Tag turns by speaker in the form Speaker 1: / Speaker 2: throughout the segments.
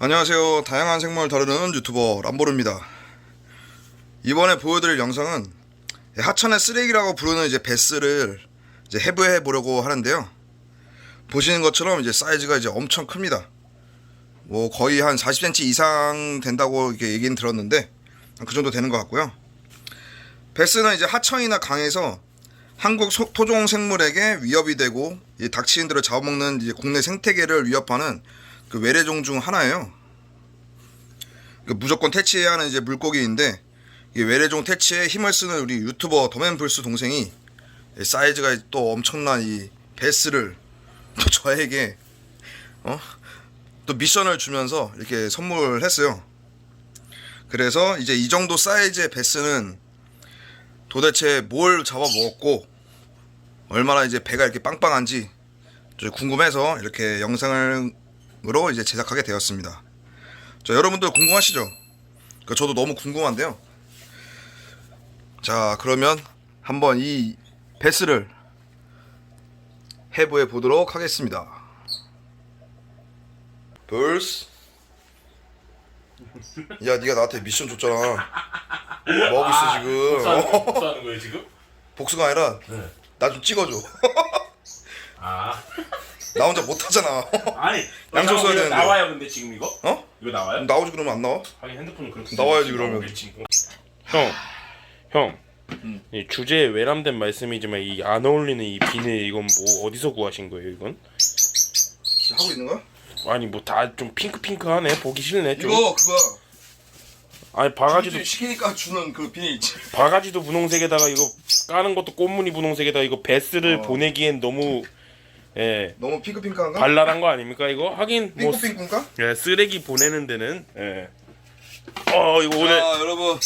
Speaker 1: 안녕하세요. 다양한 생물을 다루는 유튜버 람보르입니다. 이번에 보여드릴 영상은 하천의 쓰레기라고 부르는 이제 베스를 이제 해부해 보려고 하는데요. 보시는 것처럼 이제 사이즈가 이제 엄청 큽니다. 뭐 거의 한 40cm 이상 된다고 이렇게 얘기는 들었는데 그 정도 되는 것 같고요. 베스는 이제 하천이나 강에서 한국 소- 토종 생물에게 위협이 되고 이 닥치인들을 잡아먹는 이제 국내 생태계를 위협하는 그 외래종 중 하나예요. 그 무조건 퇴치해야 하는 이제 물고기인데 이 외래종 퇴치에 힘을 쓰는 우리 유튜버 더맨블스 동생이 이 사이즈가 또 엄청난 이 베스를 또 저에게 어? 또 미션을 주면서 이렇게 선물했어요. 그래서 이제 이 정도 사이즈의 베스는 도대체 뭘 잡아 먹었고 얼마나 이제 배가 이렇게 빵빵한지 좀 궁금해서 이렇게 영상 으로 이제 제작하게 되었습니다. 자 여러분들 궁금하시죠? 그 저도 너무 궁금한데요. 자 그러면 한번 이 베스를 해부해 보도록 하겠습니다. 벌스 야 네가 나한테 미션 줬잖아. 뭐 하고 있어 지금?
Speaker 2: 복수하는,
Speaker 1: 어?
Speaker 2: 복수하는 거예요 지금?
Speaker 1: 복수가 아니라
Speaker 2: 네.
Speaker 1: 나 좀 찍어줘.
Speaker 2: 아
Speaker 1: 나 혼자 못하잖아.
Speaker 2: 아니
Speaker 1: 양쪽 써야 되는데.
Speaker 2: 나와요 근데 지금 이거?
Speaker 1: 어?
Speaker 2: 이거 나와요?
Speaker 1: 나오지 그러면 안 나와?
Speaker 2: 하긴 핸드폰은 그렇게
Speaker 1: 나와야지, 그러면.
Speaker 2: 나오겠지. 형, 형, 이 주제에 외람된 말씀이지만 이 안 어울리는 이 비늘 이건 뭐 어디서 구하신 거예요 이건?
Speaker 1: 진짜 하고 있는 거야?
Speaker 2: 아니 뭐 다 좀 핑크 핑크하네 보기 싫네 좀.
Speaker 1: 이거 그거야.
Speaker 2: 아니 바가지도
Speaker 1: 시키니까 주는 그 비닐 있지.
Speaker 2: 바가지도 분홍색에다가 이거 까는 것도 꽃무늬 분홍색에다 이거 베스를
Speaker 1: 어.
Speaker 2: 보내기엔 너무 예
Speaker 1: 너무 핑크핑크한가?
Speaker 2: 발랄한 거 아닙니까 이거? 하긴 뭐 쓰-
Speaker 1: 핑크핑크인가?
Speaker 2: 예, 쓰레기 보내는 데는 예. 어 이거 오늘
Speaker 1: 자 여러분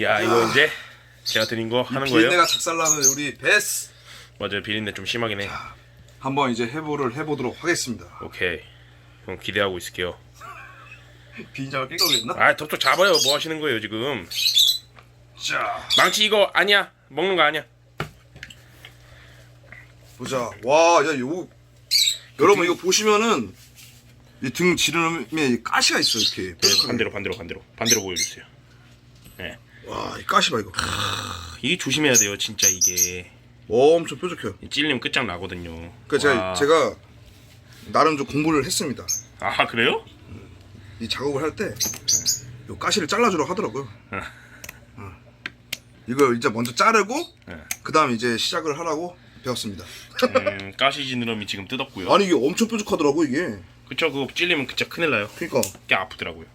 Speaker 2: 야 이거 이제 제가 드린 거 하는 거예요?
Speaker 1: 비린내가 작살나는 우리 베스
Speaker 2: 맞아요 비린내 좀 심하긴 해
Speaker 1: 한번 이제 해보를 해보도록 하겠습니다.
Speaker 2: 오케이 형 기대하고 있을게요
Speaker 1: 비린내가 깰 거겠나?
Speaker 2: 아 덥석 잡아요 뭐 하시는 거예요 지금
Speaker 1: 자
Speaker 2: 망치 이거 아니야 먹는 거 아니야
Speaker 1: 보자. 와 야 요 여러분 이거 보시면은 이 등 지름에 이 가시가 있어 이렇게.
Speaker 2: 네, 반대로 반대로 반대로 반대로 보여주세요
Speaker 1: 와이 가시 봐 이거.
Speaker 2: 이게 조심해야 돼요 진짜 이게
Speaker 1: 엄청 뾰족해요.
Speaker 2: 찔리면 끝장 나거든요
Speaker 1: 그 제가
Speaker 2: 와.
Speaker 1: 제가 나름 좀 공부를 했습니다.
Speaker 2: 아 그래요?
Speaker 1: 이 작업을 할 때 요 가시를 잘라주라고 하더라고요. 어. 이거 이제 먼저 자르고
Speaker 2: 네.
Speaker 1: 그 다음 이제 시작을 하라고 배웠습니다.
Speaker 2: 음, 가시 지느러미 지금 뜯었고요
Speaker 1: 아니 이게 엄청 뾰족하더라고 이게.
Speaker 2: 그쵸 그거 찔리면 진짜 큰일 나요
Speaker 1: 그러니까
Speaker 2: 꽤 아프더라고요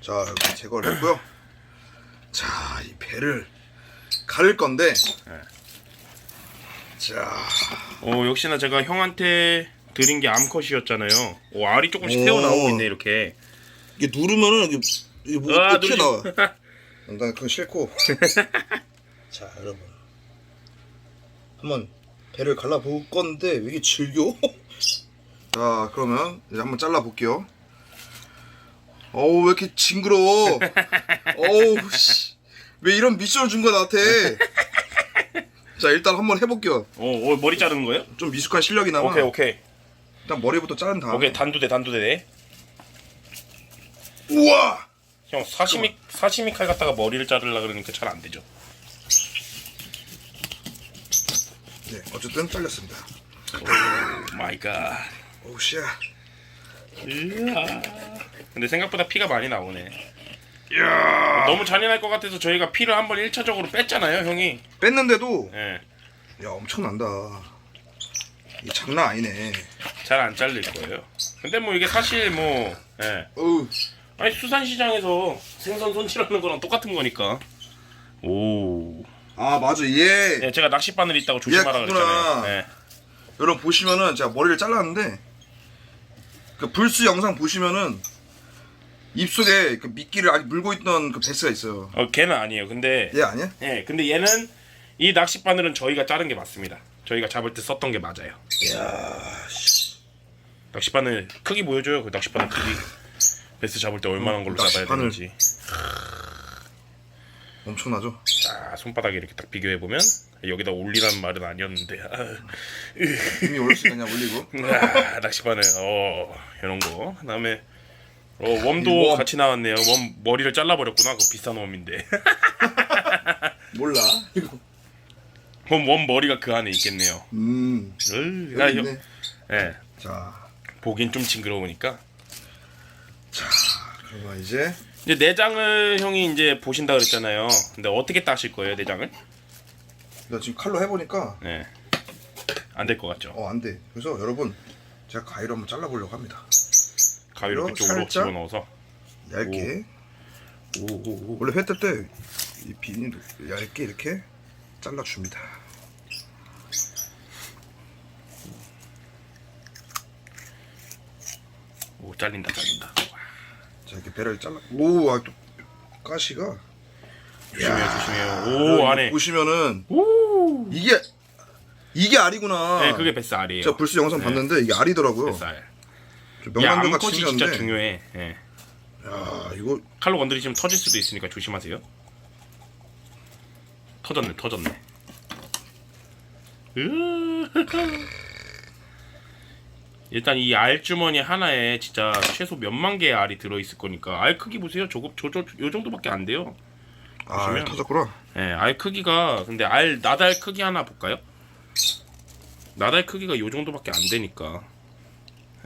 Speaker 1: 자 이렇게 제거를 했고요. 자 이 배를 가를 건데. 자
Speaker 2: 어 역시나 제가 형한테 드린 게 암컷이었잖아요 오 알이 조금씩
Speaker 1: 오.
Speaker 2: 새어 나오고 있네 이렇게
Speaker 1: 이게 누르면은 이게 이게
Speaker 2: 뭐아
Speaker 1: 어떻게
Speaker 2: 누르지
Speaker 1: 나와? 난 그건 싫고. 자 여러분 한번 배를 갈라볼 건데 왜 이게 질겨? 자 그러면 이제 한번 잘라 볼게요. 어우 왜 이렇게 징그러워? 어우 씨. 왜 이런 미션을 준 거야 나한테? 자 일단 한번 해볼게요.
Speaker 2: 어, 어 머리 자르는 거예요?
Speaker 1: 좀 미숙한 실력이 나와.
Speaker 2: 오케이 오케이
Speaker 1: 일단 머리부터 자른 다음에.
Speaker 2: 오케이 단두대 단두대
Speaker 1: 우와.
Speaker 2: 형 사시미 사시미 칼 갖다가 머리를 자르려 그러니까 잘 안 되죠
Speaker 1: 네 어쨌든 잘렸습니다.
Speaker 2: 마이 갓
Speaker 1: 오우 씨야.
Speaker 2: 근데 생각보다 피가 많이 나오네
Speaker 1: 이야.
Speaker 2: 너무 잔인할 것 같아서 저희가 피를 한번 1차적으로 뺐잖아요 형이
Speaker 1: 뺐는데도
Speaker 2: 예.
Speaker 1: 야 엄청난다. 이 장난 아니네.
Speaker 2: 잘 안 잘릴 거예요 근데 뭐 이게 사실 뭐 예.
Speaker 1: 어우
Speaker 2: 아니 수산시장에서 생선 손질하는 거랑 똑같은 거니까 오
Speaker 1: 아 맞아 얘
Speaker 2: 예, 제가 낚싯바늘 있다고 조심하라. 그랬잖아요 예.
Speaker 1: 여러분 보시면은 제가 머리를 잘랐는데 그 불스 영상 보시면은 입속에 그 미끼를 아직 물고 있던 그 베스가 있어요.
Speaker 2: 어 걔는 아니에요 근데
Speaker 1: 얘 아니야?
Speaker 2: 예 근데 얘는 이 낚싯바늘은 저희가 자른 게 맞습니다 저희가 잡을 때 썼던 게 맞아요
Speaker 1: 이야 씨.
Speaker 2: 낚싯바늘 크기 보여줘요 그 낚싯바늘 크기 베스 잡을 때 얼마나 걸로 잡아야
Speaker 1: 낚싯바늘.
Speaker 2: 되는지
Speaker 1: 엄청나죠?
Speaker 2: 자딱 손바닥에 이렇게 딱 비교해 보면 여기다 올리라는 말은 아니었는데 아,
Speaker 1: 이미 올릴 수 있냐 올리고.
Speaker 2: 아, 낚시바늘 어 이런 거 그다음에 어 웜도
Speaker 1: 이 웜.
Speaker 2: 같이 나왔네요 웜 머리를 잘라버렸구나 그거 비싼 웜인데
Speaker 1: 몰라. 이거.
Speaker 2: 웜, 웜 머리가 그 안에 있겠네요
Speaker 1: 음.
Speaker 2: 으,
Speaker 1: 여기
Speaker 2: 형-
Speaker 1: 있네.
Speaker 2: 예,
Speaker 1: 자,
Speaker 2: 보긴 좀 징그러우니까
Speaker 1: 그러면 이제
Speaker 2: 이제 내장을 형이 이제 보신다 그랬잖아요 근데 어떻게 따실 거예요 내장을?
Speaker 1: 나 지금 칼로 해보니까
Speaker 2: 네. 안 될 것 같죠
Speaker 1: 어 안 돼. 그래서 여러분 제가 가위로 한번 잘라보려고 합니다.
Speaker 2: 가위로
Speaker 1: 그리고
Speaker 2: 그쪽으로
Speaker 1: 살짝
Speaker 2: 집어넣어서
Speaker 1: 얇게.
Speaker 2: 오오오
Speaker 1: 원래 회뜰 때이 비닐도 얇게 이렇게 잘라줍니다.
Speaker 2: 오 잘린다 잘린다
Speaker 1: 자 이렇게 배를 잘라. 오, 아, 또 가시가.
Speaker 2: 조심해요 조심해요 오 안에
Speaker 1: 보시면은
Speaker 2: 오
Speaker 1: 이게 이게 알이구나.
Speaker 2: 네, 그게 뱃살이에요.
Speaker 1: 제가 불스 영상 봤는데 이게 알이더라고요.
Speaker 2: 뱃살. 야,
Speaker 1: 명란젓 같이
Speaker 2: 암컷이 진짜
Speaker 1: 생겼는데.
Speaker 2: 중요해. 예.
Speaker 1: 야, 이거
Speaker 2: 칼로 건드리시면 터질 수도 있으니까 조심하세요. 터졌네, 터졌네. 으. 일단 이 알 주머니 하나에 진짜 최소 몇만 개의 알이 들어 있을 거니까 알 크기 보세요. 저거 저저 요 정도밖에 안 돼요.
Speaker 1: 아,
Speaker 2: 보시면.
Speaker 1: 터졌구나.
Speaker 2: 예, 알 크기가 근데 알 나달 크기 하나 볼까요? 나달 크기가 요 정도밖에 안 되니까.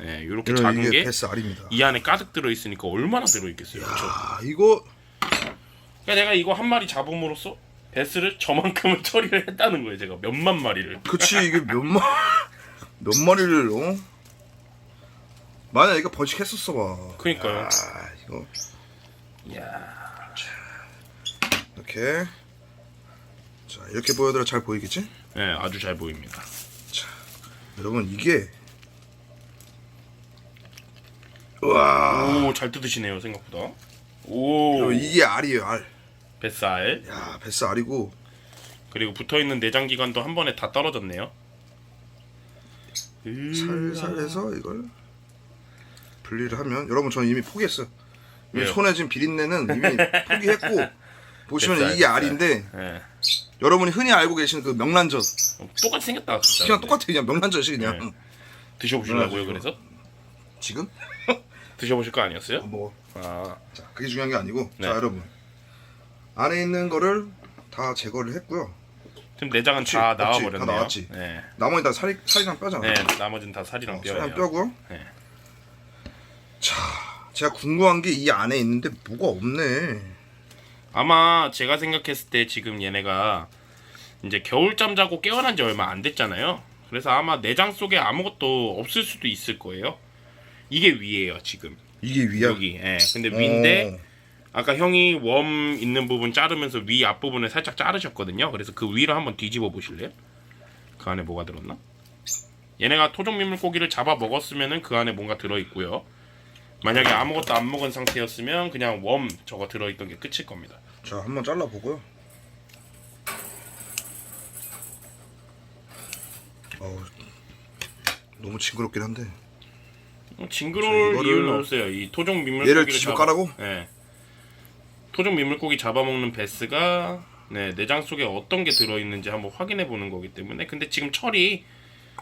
Speaker 2: 예, 요렇게
Speaker 1: 이런
Speaker 2: 작은
Speaker 1: 이게
Speaker 2: 게
Speaker 1: 베스 알입니다.
Speaker 2: 이 안에 가득 들어 있으니까 얼마나 들어 있겠어요. 그렇죠?
Speaker 1: 아, 이거
Speaker 2: 그러니까 내가 이거 한 마리 잡음으로써 베스를 저만큼을 처리를 했다는 거예요. 제가 몇만 마리를.
Speaker 1: 그치 이게 몇 마 몇 마리를 어? 만약 이거 번식했었어 봐.
Speaker 2: 그러니까요.
Speaker 1: 아, 이거
Speaker 2: 이야.
Speaker 1: 이렇게 자 이렇게 보여드려 잘 보이겠지?
Speaker 2: 예, 아주 잘 보입니다.
Speaker 1: 여러분 이게 와
Speaker 2: 오, 잘 뜯으시네요, 생각보다. 오,
Speaker 1: 이게 알이에요 알.
Speaker 2: 뱃살.
Speaker 1: 야 알이고
Speaker 2: 그리고 붙어 있는 내장 기관도 한 번에 다 떨어졌네요.
Speaker 1: 살살 해서 이걸 분리를 하면 여러분 저는 이미 포기했어요. 이미
Speaker 2: 왜요?
Speaker 1: 손에 지금 비린내는 이미 포기했고 보시면
Speaker 2: 뱃살,
Speaker 1: 이게. 알인데
Speaker 2: 예.
Speaker 1: 여러분이 흔히 알고 계시는 그 명란젓
Speaker 2: 어, 똑같이 생겼다. 진짜.
Speaker 1: 그냥
Speaker 2: 근데.
Speaker 1: 똑같아 그냥 명란젓이 그냥
Speaker 2: 네. 드셔보시려고요. 그래서?
Speaker 1: 지금
Speaker 2: 드셔보실 거 아니었어요?
Speaker 1: 뭐
Speaker 2: 아,
Speaker 1: 자, 그게 중요한 게 아니고
Speaker 2: 네.
Speaker 1: 자 여러분 안에 있는 거를 다 제거를 했고요.
Speaker 2: 지금 내장은
Speaker 1: 없지,
Speaker 2: 다
Speaker 1: 없지.
Speaker 2: 나와버렸네요.
Speaker 1: 다 나왔지.
Speaker 2: 네.
Speaker 1: 나머지 다 살이 살이랑 뼈잖아.
Speaker 2: 네, 나머지는 다 살이랑 뼈예요.
Speaker 1: 살이랑 뼈고요.
Speaker 2: 네.
Speaker 1: 자, 제가 궁금한 게 이 안에 있는데 뭐가 없네.
Speaker 2: 아마 제가 생각했을 때 지금 얘네가 이제 겨울잠 자고 깨어난 지 얼마 안 됐잖아요. 그래서 아마 내장 속에 아무것도 없을 수도 있을 거예요. 이게 위에요, 지금.
Speaker 1: 이게 위야.
Speaker 2: 여기. 예. 근데 위인데
Speaker 1: 어,
Speaker 2: 아까 형이 웜 있는 부분 자르면서 위 앞부분을 살짝 자르셨거든요. 그래서 그 위를 한번 뒤집어 보실래요? 그 안에 뭐가 들었나? 얘네가 토종 민물고기를 잡아 먹었으면은 그 안에 뭔가 들어 있고요. 만약에 아무것도 안 먹은 상태였으면 그냥 웜 저거 들어 있던 게 끝일 겁니다.
Speaker 1: 자, 한번 잘라 보고요. 어우, 너무 징그럽긴 한데.
Speaker 2: 어, 징그러울
Speaker 1: 이거를-
Speaker 2: 이유는 없어요. 이 토종 민물고기를
Speaker 1: 얘를 뒤집어 까라고?
Speaker 2: 네. 토종 민물고기 잡아먹는 베스가 네, 내장 속에 어떤 게 들어있는지 한번 확인해 보는 거기 때문에 근데 지금 철이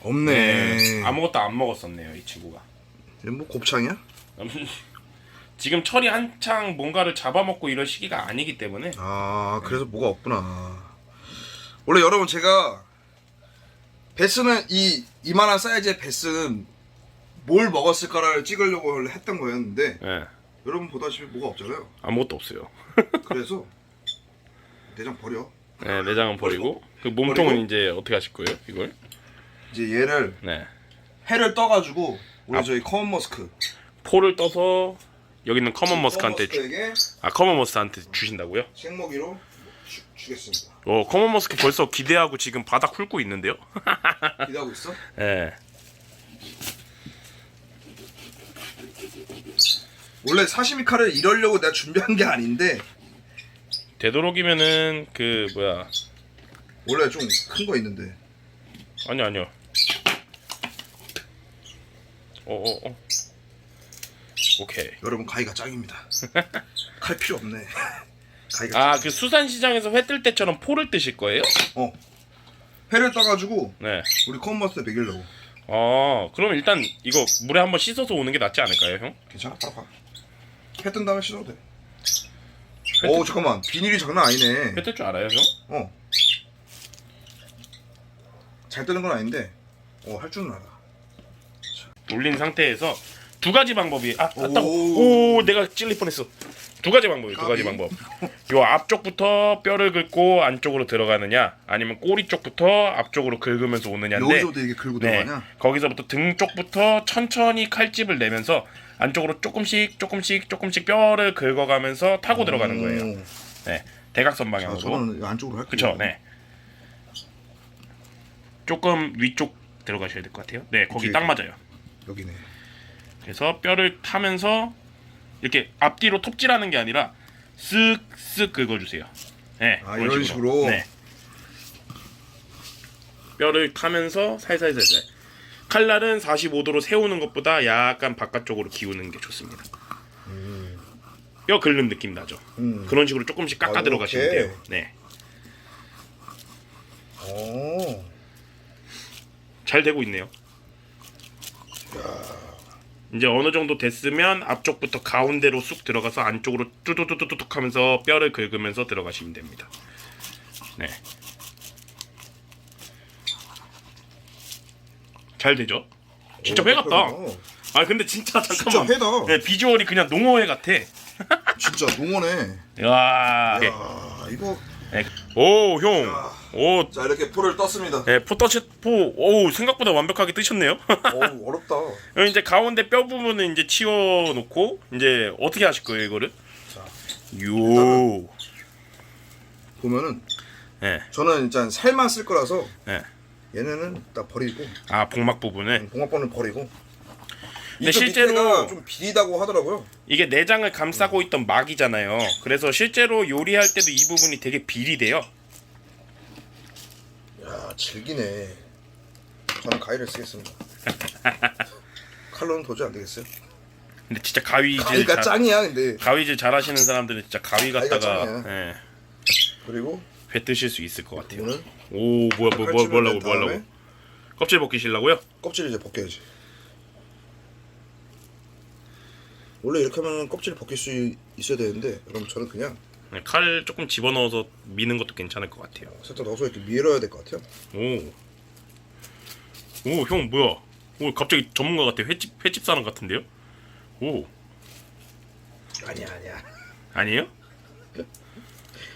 Speaker 1: 없네.
Speaker 2: 네, 아무것도 안 먹었었네요 이 친구가
Speaker 1: 얘뭐 곱창이야?
Speaker 2: 지금 철이 한창 뭔가를 잡아먹고 이럴 시기가 아니기 때문에
Speaker 1: 아, 그래서 뭐가 없구나. 원래 여러분 제가 베스는 이 이만한 사이즈의 베스는 뭘 먹었을까를 찍으려고 원래 했던 거였는데
Speaker 2: 네,
Speaker 1: 여러분 보다시피 뭐가 없잖아요.
Speaker 2: 아무것도 없어요
Speaker 1: 그래서 내장 버려.
Speaker 2: 네, 내장은 버리고 그 몸통은
Speaker 1: 버리고?
Speaker 2: 이제 어떻게 하실 거예요 이걸
Speaker 1: 이제 얘를
Speaker 2: 네
Speaker 1: 해를 떠가지고 우리
Speaker 2: 아.
Speaker 1: 저희 커먼 머스크
Speaker 2: 포를 떠서 여기 있는 커먼 머스크한테 주,
Speaker 1: 머스크에게
Speaker 2: 아 커먼 머스크한테 주신다고요?
Speaker 1: 생먹이로 주, 주겠습니다.
Speaker 2: 어 커먼 머스크 벌써 기대하고 지금 바닥 훑고 있는데요
Speaker 1: 기대하고 있어?
Speaker 2: 네.
Speaker 1: 원래 사시미 칼을 이러려고 내가 준비한 게 아닌데
Speaker 2: 되도록이면은 그 뭐야
Speaker 1: 원래 좀 큰 거 있는데
Speaker 2: 아니요 아니요 어어 어. 오케이
Speaker 1: 여러분 가위가 짱입니다. 칼 필요 없네. 가위가
Speaker 2: 아그 수산시장에서 회 뜰 때처럼 포를 뜨실 거예요?
Speaker 1: 어 회를 떠가지고
Speaker 2: 네.
Speaker 1: 우리 커먼버스에 먹이려고
Speaker 2: 어 그럼 일단 이거 물에 한번 씻어서 오는 게 낫지 않을까요, 형?
Speaker 1: 괜찮아 바로 가 회 뜬 다음에 씻어도 돼오 잠깐만 비닐이 장난 아니네
Speaker 2: 회 뜰 줄 알아요, 형?
Speaker 1: 어. 잘 뜨는 건 아닌데, 어, 할 줄은 알아.
Speaker 2: 올린 상태에서 두 가지 방법이 아
Speaker 1: 오.
Speaker 2: 맞다 오 내가 찔릴 뻔했어 두 가지 방법이 두 가지. 방법 요 앞쪽부터 뼈를 긁고 안쪽으로 들어가느냐 아니면 꼬리 쪽부터 앞쪽으로 긁으면서 오느냐인데
Speaker 1: 여기서부터 이게 긁고
Speaker 2: 네
Speaker 1: 들어가냐?
Speaker 2: 거기서부터 등 쪽부터 천천히 칼집을 내면서 안쪽으로 조금씩 조금씩 조금씩 뼈를 긁어가면서 타고 들어가는 거예요
Speaker 1: 오.
Speaker 2: 네 대각선
Speaker 1: 자,
Speaker 2: 방향으로
Speaker 1: 저는 이 안쪽으로 할게요.
Speaker 2: 그쵸 네 조금 위쪽 들어가셔야 될 것 같아요 네 거기
Speaker 1: 오케이,
Speaker 2: 딱. 맞아요
Speaker 1: 여기네.
Speaker 2: 그래서 뼈를 타면서 이렇게 앞뒤로 톱질하는 게 아니라 쓱쓱 긁어주세요. 네,
Speaker 1: 아, 이런 식으로?
Speaker 2: 네. 뼈를 타면서 살살살살. 칼날은 45도로 세우는 것보다 약간 바깥쪽으로 기우는 게 좋습니다. 뼈 긁는 느낌 나죠.
Speaker 1: 음.
Speaker 2: 그런 식으로 조금씩 깎아
Speaker 1: 아,
Speaker 2: 들어가시면? 돼요. 네,
Speaker 1: 오.
Speaker 2: 잘 되고 있네요. 이제 어느 정도 됐으면 앞쪽부터 가운데로 쑥 들어가서 안쪽으로 뚜두두두둑 하면서 뼈를 긁으면서 들어가시면 됩니다. 네. 잘 되죠? 진짜 회 같다.
Speaker 1: 어,
Speaker 2: 아 근데 진짜
Speaker 1: 진짜
Speaker 2: 잠깐만.
Speaker 1: 회다.
Speaker 2: 네, 비주얼이 그냥 농어회 같아.
Speaker 1: 진짜 농어네.
Speaker 2: 와. 네.
Speaker 1: 야, 이거.
Speaker 2: 네. 오 형. 오.
Speaker 1: 자, 이렇게 포를 떴습니다.
Speaker 2: 네, 포터치 포. 오 생각보다 완벽하게 뜨셨네요.
Speaker 1: 오, 어렵다.
Speaker 2: 그럼 이제 가운데 뼈 부분은 이제 치워 놓고 이제 어떻게 하실 거예요 이거를?
Speaker 1: 자,
Speaker 2: 요.
Speaker 1: 보면은,
Speaker 2: 네.
Speaker 1: 저는 일단 살만 쓸 거라서,
Speaker 2: 네.
Speaker 1: 얘네는 딱 버리고,
Speaker 2: 아 복막 부분을
Speaker 1: 봉합번을 버리고.
Speaker 2: 근데 실제로-
Speaker 1: 좀 비리다고 하더라고요.
Speaker 2: 이게 내장을 감싸고 있던 막이잖아요. 그래서 실제로 요리할 때도 이 부분이 되게 비리대요.
Speaker 1: 야, 질기네. 저는 가위를 쓰겠습니다. 칼로는 도저히 안 되겠어요.
Speaker 2: 근데 진짜 가위질
Speaker 1: 가위가
Speaker 2: 잘,
Speaker 1: 짱이야, 근데.
Speaker 2: 가위질 잘하시는 사람들은 진짜 가위
Speaker 1: 가위가
Speaker 2: 갖다가
Speaker 1: 짱이야.
Speaker 2: 예,
Speaker 1: 그리고
Speaker 2: 회 뜨실 수 있을 것 같아요.
Speaker 1: 이거는
Speaker 2: 오 뭐야 뭐, 뭐, 뭐 하려고 낸뭐 하려고 껍질 벗기시려고요?
Speaker 1: 껍질을 이제 벗겨야지. 원래 이렇게 하면 껍질을 벗길 수 있어야 되는데, 그럼 저는 그냥
Speaker 2: 네, 칼 조금 집어넣어서 미는 것도 괜찮을 것 같아요.
Speaker 1: 살짝 넣어서 이렇게 밀어야 될 것 같아요.
Speaker 2: 오. 오, 형 뭐야? 오, 갑자기 전문가 같아. 횟집 횟집 사람 같은데요? 오,
Speaker 1: 아니야, 아니야.
Speaker 2: 아니에요?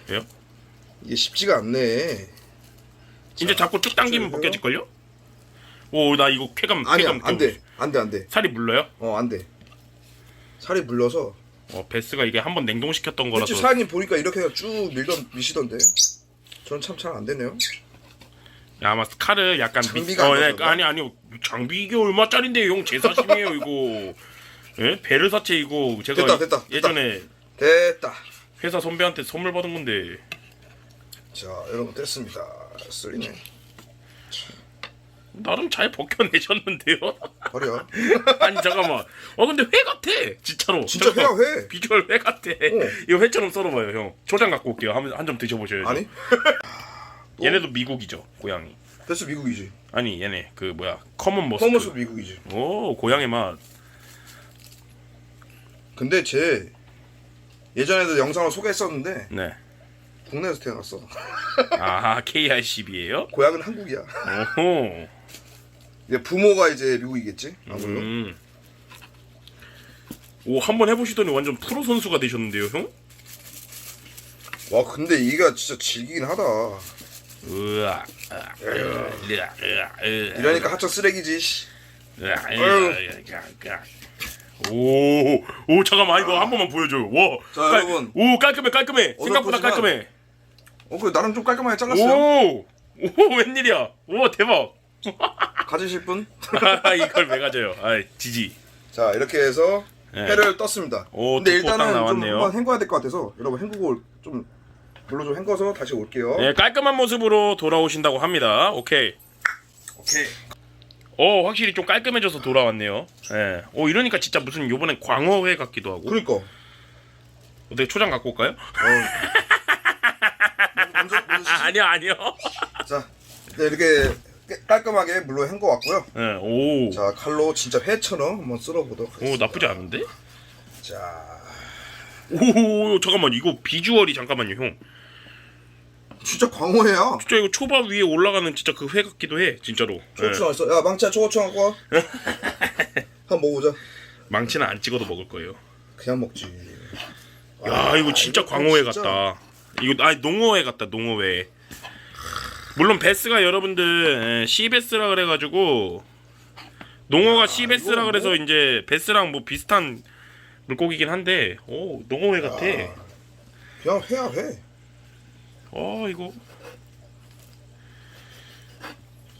Speaker 2: 왜요?
Speaker 1: 이게 쉽지가 않네.
Speaker 2: 이제 자꾸 쭉 당기면
Speaker 1: 쭉
Speaker 2: 벗겨질 걸요? 오, 나 이거 쾌감
Speaker 1: 아니야,
Speaker 2: 쾌감
Speaker 1: 안 돼. 안 돼, 안 돼.
Speaker 2: 살이 물러요?
Speaker 1: 어, 안 돼. 살이 물려서
Speaker 2: 어, 베스가 이게 한번 냉동시켰던 거라서
Speaker 1: 횟집 사장님 보니까 이렇게 해서 쭉 밀던 미시던데. 저는 참 잘 안 되네요.
Speaker 2: 야, 아마 칼을 약간
Speaker 1: 장비가
Speaker 2: 어,
Speaker 1: 안
Speaker 2: 네,
Speaker 1: 좋던가?
Speaker 2: 아니 아니 장비 이게 얼마짜린데 형 제사심이에요 이거. 예? 베르사체 이거 제가
Speaker 1: 됐다, 됐다, 됐다.
Speaker 2: 예전에
Speaker 1: 됐다.
Speaker 2: 회사 선배한테 선물 받은 건데
Speaker 1: 자, 여러분 됐습니다. 쓸리네.
Speaker 2: 나름 잘 벗겨내셨는데요?
Speaker 1: 버려.
Speaker 2: 아니 잠깐만. 어 근데 회 같아. 진짜로.
Speaker 1: 진짜 회야
Speaker 2: 잠깐만.
Speaker 1: 회.
Speaker 2: 비주얼 회 같아. 이거 회처럼 썰어봐요 형. 초장 갖고 올게요. 한 점 드셔보셔야죠.
Speaker 1: 아니?
Speaker 2: 얘네도 미국이죠 고양이.
Speaker 1: 됐어 미국이지.
Speaker 2: 아니 얘네 그 뭐야 커먼 머스크.
Speaker 1: 커머스 미국이지.
Speaker 2: 오 고양이 맛.
Speaker 1: 근데 쟤 예전에도 영상을 소개했었는데
Speaker 2: 네.
Speaker 1: 국내에서 태어났어.
Speaker 2: 아 KR10이에요?
Speaker 1: 고향은 한국이야.
Speaker 2: 오호.
Speaker 1: 이제 부모가 이제 미국이겠지. 아무래도.
Speaker 2: 음. 오 한 번 해보시더니 완전 프로 선수가 되셨는데요 형?
Speaker 1: 와 근데 이가 진짜 질기긴 하다.
Speaker 2: 으아. 으아, 으아, 으아, 으아,
Speaker 1: 이러니까 하청 쓰레기지. 씨.
Speaker 2: 으아, 으아, 으아, 으아. 오, 오 잠깐만 이거 한 번만 보여줘요. 와,
Speaker 1: 자, 여러분.
Speaker 2: 오 깔끔해 깔끔해. 생각보다 깔끔해.
Speaker 1: 어 그래 나랑 좀 깔끔하게 잘랐어요.
Speaker 2: 오, 오 웬일이야. 오 대박.
Speaker 1: 가지실 분?
Speaker 2: 아, 이걸 왜 가져요? 아 지지.
Speaker 1: 자 이렇게 해서
Speaker 2: 네.
Speaker 1: 회를 떴습니다.
Speaker 2: 오,
Speaker 1: 근데
Speaker 2: 딱
Speaker 1: 일단은 좀
Speaker 2: 나왔네요.
Speaker 1: 한번 헹궈야 될 것 같아서 여러분 헹구고 올- 좀 물로 좀 헹궈서 다시 올게요.
Speaker 2: 네, 깔끔한 모습으로 돌아오신다고 합니다. 오케이.
Speaker 1: 오케이.
Speaker 2: 어 확실히 좀 깔끔해져서 돌아왔네요. 예. 오 이러니까 진짜 무슨 요번엔 광어회 같기도 하고.
Speaker 1: 그러니까.
Speaker 2: 어떻게 초장 갖고 올까요?
Speaker 1: 어,
Speaker 2: 아니요 아니요.
Speaker 1: 자, 네, 이렇게 깨- 깔끔하게 물로 헹궈 왔고요.
Speaker 2: 네, 오.
Speaker 1: 자, 칼로 진짜 회처럼 한번 쓸어보도록 하겠습니다.
Speaker 2: 오 나쁘지 않은데?
Speaker 1: 자,
Speaker 2: 오 잠깐만 이거 비주얼이 잠깐만요 형.
Speaker 1: 진짜 광어회야.
Speaker 2: 진짜 이거 초밥 위에 올라가는 진짜 그 회 같기도 해 진짜로.
Speaker 1: 초고추
Speaker 2: 네.
Speaker 1: 나왔어. 야, 망치야 초고추 갖고 와. 한번 먹어보자.
Speaker 2: 망치는 안 찍어도 먹을 거예요.
Speaker 1: 그냥 먹지.
Speaker 2: 야 이거 진짜
Speaker 1: 이거
Speaker 2: 광어회. 같다. 이거 아 농어회 같다 농어회. 물론 베스가 여러분들 예, 시베스라 그래가지고 농어가 시베스라
Speaker 1: 이거
Speaker 2: 그래서
Speaker 1: 뭐?
Speaker 2: 이제 베스랑 뭐 비슷한 물고기긴 한데 오 농어회 같아.
Speaker 1: 그냥 회야 회.
Speaker 2: 어 이거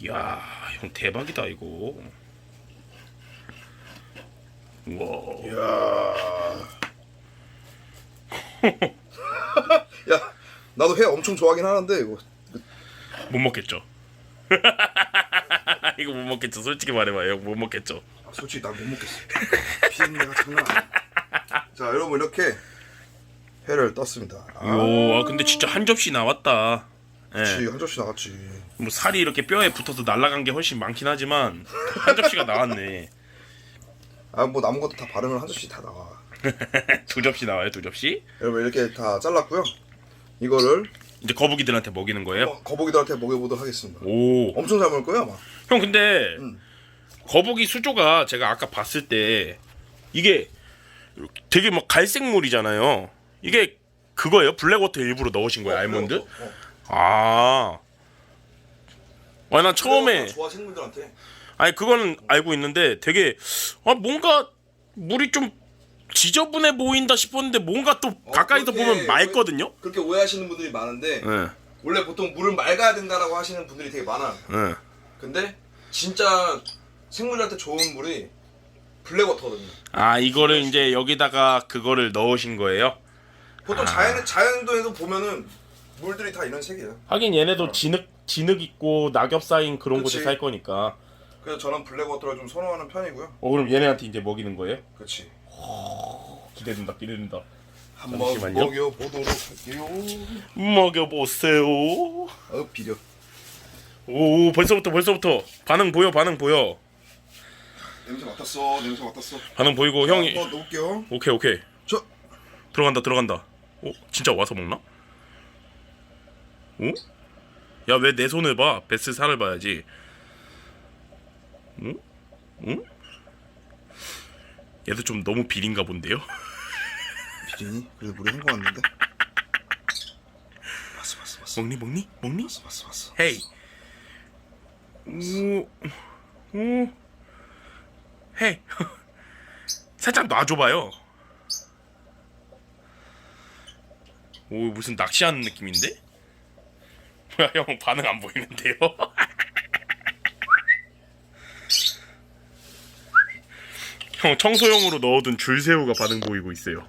Speaker 2: 야, 형 대박이다 이거. 와.
Speaker 1: 야, 나도 회 엄청 좋아하긴 하는데 이거
Speaker 2: 못 먹겠죠. 이거 못 먹겠죠. 솔직히 말해봐요. 못 먹겠죠.
Speaker 1: 아, 솔직히 난 못 먹겠어. 비린내가 장난 아니야. 자, 여러분 이렇게 회를 떴습니다. 아,
Speaker 2: 요, 아, 근데 진짜 한 접시 나왔다. 예.
Speaker 1: 그치, 한 접시 나갔지.
Speaker 2: 뭐 살이 이렇게 뼈에 붙어서 날아간 게 훨씬 많긴 하지만 한 접시가 나왔네.
Speaker 1: 아, 뭐 남은 것도 다 바르면 한 접시 다 나와.
Speaker 2: 두 접시 나와요. 두 접시.
Speaker 1: 여러분 이렇게 다 잘랐고요. 이거를
Speaker 2: 이제 거북이들한테 먹이는 거예요.
Speaker 1: 어, 거북이들한테 먹여보도록 하겠습니다.
Speaker 2: 오.
Speaker 1: 엄청 잘 먹을 거예요 아마.
Speaker 2: 형 근데
Speaker 1: 음.
Speaker 2: 거북이 수조가 제가 아까 봤을 때 이게 되게 막 갈색물이잖아요. 이게 그거예요? 블랙워터 일부러 넣으신 거예요, 알몬드?
Speaker 1: 어, 어.
Speaker 2: 아. 아, 난 처음에
Speaker 1: 좋아 생물들한테.
Speaker 2: 아니 그거는 알고 있는데 되게 아 뭔가 물이 좀 지저분해 보인다 싶었는데 뭔가 또 가까이서
Speaker 1: 그렇게
Speaker 2: 보면 맑거든요.
Speaker 1: 그렇게 오해하시는 분들이 많은데
Speaker 2: 예.
Speaker 1: 원래 보통 물은 맑아야 된다라고 하시는 분들이 되게 많아요.
Speaker 2: 예.
Speaker 1: 근데 진짜 생물한테 좋은 물이 블랙워터거든요.
Speaker 2: 아 이거를 이제 여기다가 그거를 넣으신 거예요?
Speaker 1: 보통 자연 자연도에도 보면은 물들이 다 이런 색이에요.
Speaker 2: 하긴 얘네도 진흙 진흙 있고 낙엽 쌓인 그런
Speaker 1: 그치.
Speaker 2: 곳에 살 거니까.
Speaker 1: 그래서 저는 블랙워터를 좀 선호하는 편이고요.
Speaker 2: 어 그럼 얘네한테 이제 먹이는 거예요?
Speaker 1: 그렇지.
Speaker 2: 기대된다 기대된다.
Speaker 1: 한번
Speaker 2: 잠시만요.
Speaker 1: 먹여보도록 할게요.
Speaker 2: 먹여보세요.
Speaker 1: 어 비려.
Speaker 2: 오 벌써부터 벌써부터 반응 보여 반응 보여.
Speaker 1: 냄새 맡았어. 냄새 맡았어.
Speaker 2: 반응 보이고 형이
Speaker 1: 한번 넣을게요.
Speaker 2: 오케이 오케이
Speaker 1: 저
Speaker 2: 들어간다 들어간다. 오 진짜 와서 먹나? 오? 야 왜 내 손을 봐? 베스 살을 봐야지. 응? 응? 얘도 좀 너무 비린가 본데요?
Speaker 1: 비리니? 그래도 물에 헹궈왔는데. 봤어 봤어 봤어.
Speaker 2: 먹니 먹니 먹니?
Speaker 1: 봤어 봤어 봤어.
Speaker 2: 헤이. 오, 오, 헤이. 살짝 놔줘봐요. 오 무슨 낚시하는 느낌인데? 뭐야 형 반응 안 보이는데요? 형 청소용으로 넣어둔 줄새우가 반응 보이고 있어요.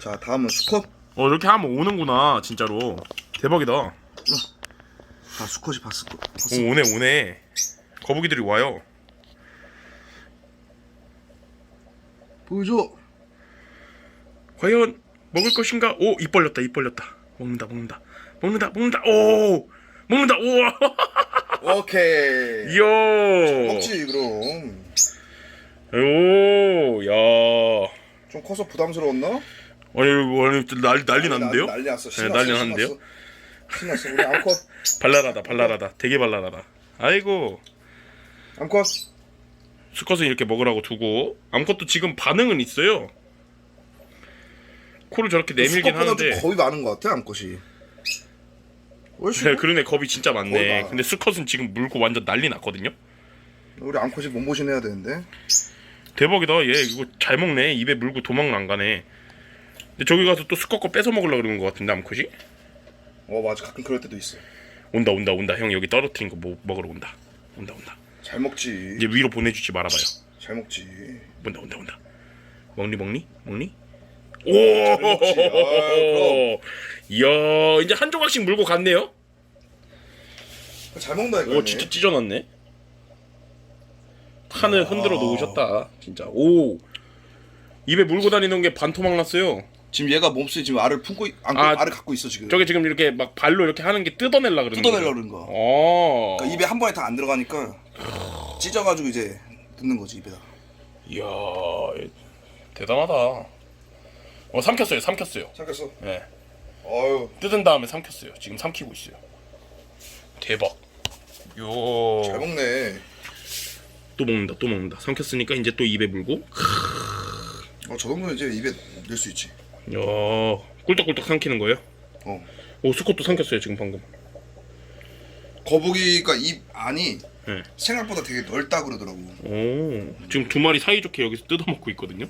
Speaker 1: 자 다음은 수컷.
Speaker 2: 어 이렇게 하면 오는구나 진짜로 대박이다.
Speaker 1: 오자 수컷이 봤을 거. 봤어.
Speaker 2: 오네 오네. 거북이들이 와요.
Speaker 1: 보여줘.
Speaker 2: 과연 먹을 것인가? 오, 입 벌렸다, 입 벌렸다. 먹는다, 먹는다, 먹는다, 먹는다. 오, 먹는다. 우와,
Speaker 1: 오케이.
Speaker 2: 이야.
Speaker 1: 먹지 그럼.
Speaker 2: 오, 야.
Speaker 1: 좀 커서 부담스러웠나?
Speaker 2: 아니, 아니, 난리 난리 났는데요?
Speaker 1: 난리 났어.
Speaker 2: 네. 난리 났는데요?
Speaker 1: 신났어. 우리 암컷.
Speaker 2: 발랄하다, 발랄하다. 되게 발랄하다. 아이고,
Speaker 1: 암컷.
Speaker 2: 수컷은 이렇게 먹으라고 두고 암컷도 지금 반응은 있어요. 코를 저렇게 내밀긴
Speaker 1: 수컷보다 좀
Speaker 2: 하는데.
Speaker 1: 겁이 많은 것 같아 암컷이.
Speaker 2: 네, 그러네 겁이 진짜 많네. 근데 수컷은 지금 물고 완전 난리 났거든요.
Speaker 1: 우리 암컷이 몸보신 해야 되는데.
Speaker 2: 대박이다. 얘 이거 잘 먹네. 입에 물고 도망 안 가네. 근데 저기 가서 또 수컷 거 뺏어 먹으려고 그러는 것 같은데 암컷이?
Speaker 1: 어 맞아. 가끔 그럴 때도 있어.
Speaker 2: 온다 온다 온다. 형 여기 떨어뜨린 거 뭐, 먹으러 온다. 온다 온다.
Speaker 1: 잘 먹지.
Speaker 2: 이제 위로 보내주지 말아봐요.
Speaker 1: 잘 먹지.
Speaker 2: 온다 온다 온다. 먹니 먹니? 먹니?
Speaker 1: 먹지. 아,
Speaker 2: 오 이야 이제 한 조각씩 물고 갔네요?
Speaker 1: 잘 먹는다니까.
Speaker 2: 오 진짜 찢어놨네 판을 흔들어 놓으셨다 진짜 오 입에 물고 다니는 게 반토막 났어요
Speaker 1: 지금 얘가 몸속에 지금 알을 품고 있- 안고
Speaker 2: 아,
Speaker 1: 알을 갖고 있어 지금.
Speaker 2: 저게 지금 이렇게 막 발로 이렇게 하는 게 뜯어내려 그러는
Speaker 1: 뜯어내려? 그러는 거.
Speaker 2: 어.
Speaker 1: 그러니까 입에 한 번에 다 안 들어가니까 찢어가지고 이제 넣는 거지 입에다.
Speaker 2: 이야 대단하다. 어 삼켰어요, 삼켰어요.
Speaker 1: 잠깐어.
Speaker 2: 예.
Speaker 1: 어유
Speaker 2: 뜯은 다음에 삼켰어요. 지금 삼키고 있어요. 대박. 요.
Speaker 1: 잘 먹네.
Speaker 2: 또 먹는다, 또 먹는다. 삼켰으니까 이제 또 입에 물고.
Speaker 1: 어, 저 정도는 이제 입에 넣을 수 있지.
Speaker 2: 야, 꿀떡꿀떡 삼키는 거예요?
Speaker 1: 어.
Speaker 2: 오, 스콧도 삼켰어요 지금 방금.
Speaker 1: 거북이가 입 안이
Speaker 2: 네.
Speaker 1: 생각보다 되게 넓다 그러더라고.
Speaker 2: 오, 지금 두 마리 사이좋게 여기서 뜯어먹고 있거든요.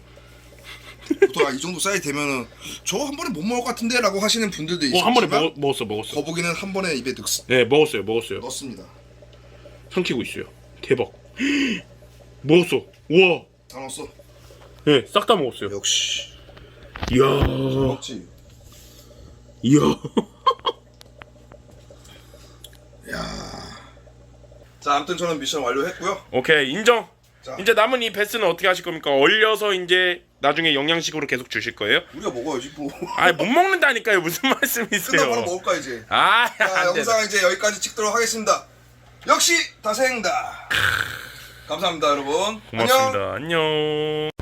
Speaker 1: 보통 아, 이 정도 사이즈 되면은 저 한 번에 못 먹을 것 같은데라고 하시는 분들도
Speaker 2: 어, 한 번에 먹, 먹었어, 먹었어.
Speaker 1: 거북이는 한 번에 입에 넣,
Speaker 2: 네, 먹었어요, 먹었어요.
Speaker 1: 넣습니다.
Speaker 2: 삼키고 있어요. 대박. 먹었어. 우와.
Speaker 1: 다 넣었어.
Speaker 2: 네, 싹 다 먹었어요.
Speaker 1: 역시
Speaker 2: 이야,
Speaker 1: 먹지.
Speaker 2: 이야.
Speaker 1: 자, 아무튼 저는 미션 완료했고요.
Speaker 2: 오케이, 인정.
Speaker 1: 자.
Speaker 2: 이제 남은 이 베스는 어떻게 하실 겁니까? 얼려서 이제 나중에 영양식으로 계속 주실 거예요?
Speaker 1: 우리가 먹어야지 뭐.
Speaker 2: 아니 못 먹는다니까요. 무슨 말씀이세요?
Speaker 1: 끝나 바로 먹을까 이제.
Speaker 2: 아,
Speaker 1: 자,
Speaker 2: 안.
Speaker 1: 영상 이제 여기까지 찍도록 하겠습니다. 역시 다생다. 감사합니다, 여러분. 안녕.
Speaker 2: 고맙습니다. 안녕.